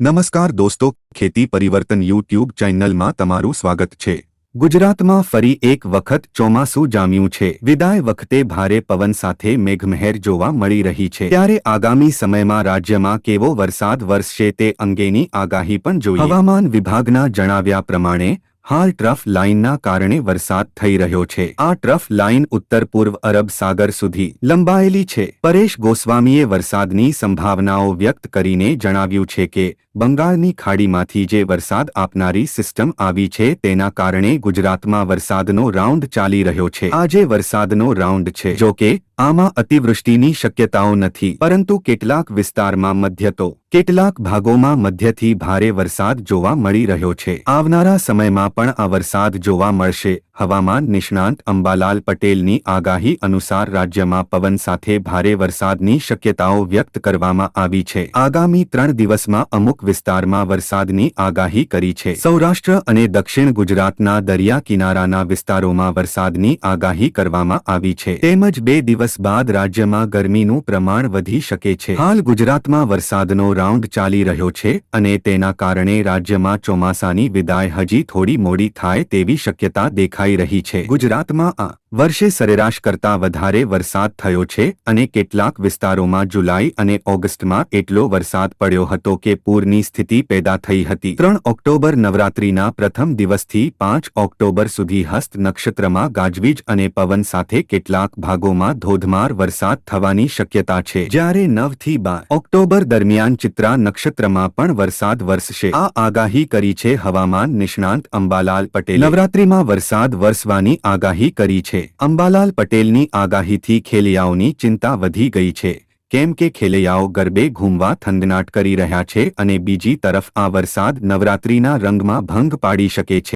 નમસ્કાર દોસ્તો, ખેતી પરિવર્તન યુટ્યુબ ચેનલમાં તમારું સ્વાગત છે. ગુજરાતમાં ફરી એક વખત ચોમાસું જામ્યું છે. વિદાય વખતે ભારે પવન સાથે મેઘમહેર જોવા મળી રહી છે. ત્યારે આગામી સમયમાં રાજ્યમાં કેવો વરસાદ વરસશે તે અંગેની આગાહી પણ જોઈ હવામાન વિભાગના જણાવ્યા પ્રમાણે હાલ ટ્રફ લાઇનના કારણે વરસાદ થઈ રહ્યો છે. આ ટ્રફ લાઇન ઉત્તર પૂર્વ અરબ સાગર સુધી લંબાયેલી છે. પરેશ ગોસ્વામીએ વરસાદની સંભાવનાઓ વ્યક્ત કરીને જણાવ્યું છે કે, બંગાળની ખાડીમાંથી જે વરસાદ આપનારી સિસ્ટમ આવી છે તેના કારણે ગુજરાતમાં વરસાદનો રાઉન્ડ ચાલી રહ્યો છે. આજે વરસાદનો રાઉન્ડ છે. જો કે આમાં અતિવૃષ્ટિની શક્યતાઓ નથી, પરંતુ કેટલાક વિસ્તારમાં મધ્ય તો, કેટલાક ભાગોમાં મધ્યથી ભારે વરસાદ જોવા મળી રહ્યો છે. આવનારા સમયમાં પણ આ વરસાદ જોવા મળશે. હવામાન નિષ્ણાંત અંબાલાલ પટેલની આગાહી અનુસાર રાજ્યમાં પવન સાથે ભારે વરસાદની શક્યતાઓ વ્યક્ત કરવામાં આવી છે. આગામી ત્રણ દિવસમાં અમુક વિસ્તારમાં વરસાદની આગાહી કરી છે. સૌરાષ્ટ્ર અને દક્ષિણ ગુજરાતના દરિયા કિનારાના વિસ્તારોમાં વરસાદની આગાહી કરવામાં આવી છે. તેમજ બે દિવસ બાદ રાજ્યમાં ગરમીનું પ્રમાણ વધી શકે છે. હાલ ગુજરાતમાં વરસાદનો રાઉન્ડ ચાલી રહ્યો છે અને તેના કારણે રાજ્યમાં ચોમાસાની વિદાય હજી થોડી મોડી થાય તેવી શક્યતા દેખાઈ રહી છે. ગુજરાતમાં આ વર્ષે સરેરાશ કરતાં વધારે વરસાદ થયો છે અને કેટલાક વિસ્તારોમાં જુલાઈ અને ઓગસ્ટમાં એટલો વરસાદ પડ્યો હતો કે પૂરની સ્થિતિ પેદા થઈ હતી. ત્રણ ઓક્ટોબર નવરાત્રીના પ્રથમ દિવસથી પાંચ ઓક્ટોબર સુધી હસ્ત નક્ષત્રમાં ગાજવીજ અને પવન સાથે કેટલાક ભાગોમાં ધોધમાર વરસાદ થવાની શક્યતા છે. જ્યારે નવથી બાર ઓક્ટોબર દરમિયાન ચિત્રા નક્ષત્રમાં પણ વરસાદ વરસશે. આ આગાહી કરી છે હવામાન નિષ્ણાંત અંબાલાલ પટેલ. નવરાત્રીમાં વરસાદ વરસવાની આગાહી કરી છે. અંબાલાલ પટેલની આગાહીથી ખેલિયાઓની ચિંતા વધી ગઈ છે. કેમ કે ખેલૈયાઓ ગરબે ઘૂમવા થંદનાટ કરી રહ્યા છે અને બીજી તરફ આ વરસાદ નવરાત્રીના રંગમાં ભંગ પાડી શકે છે.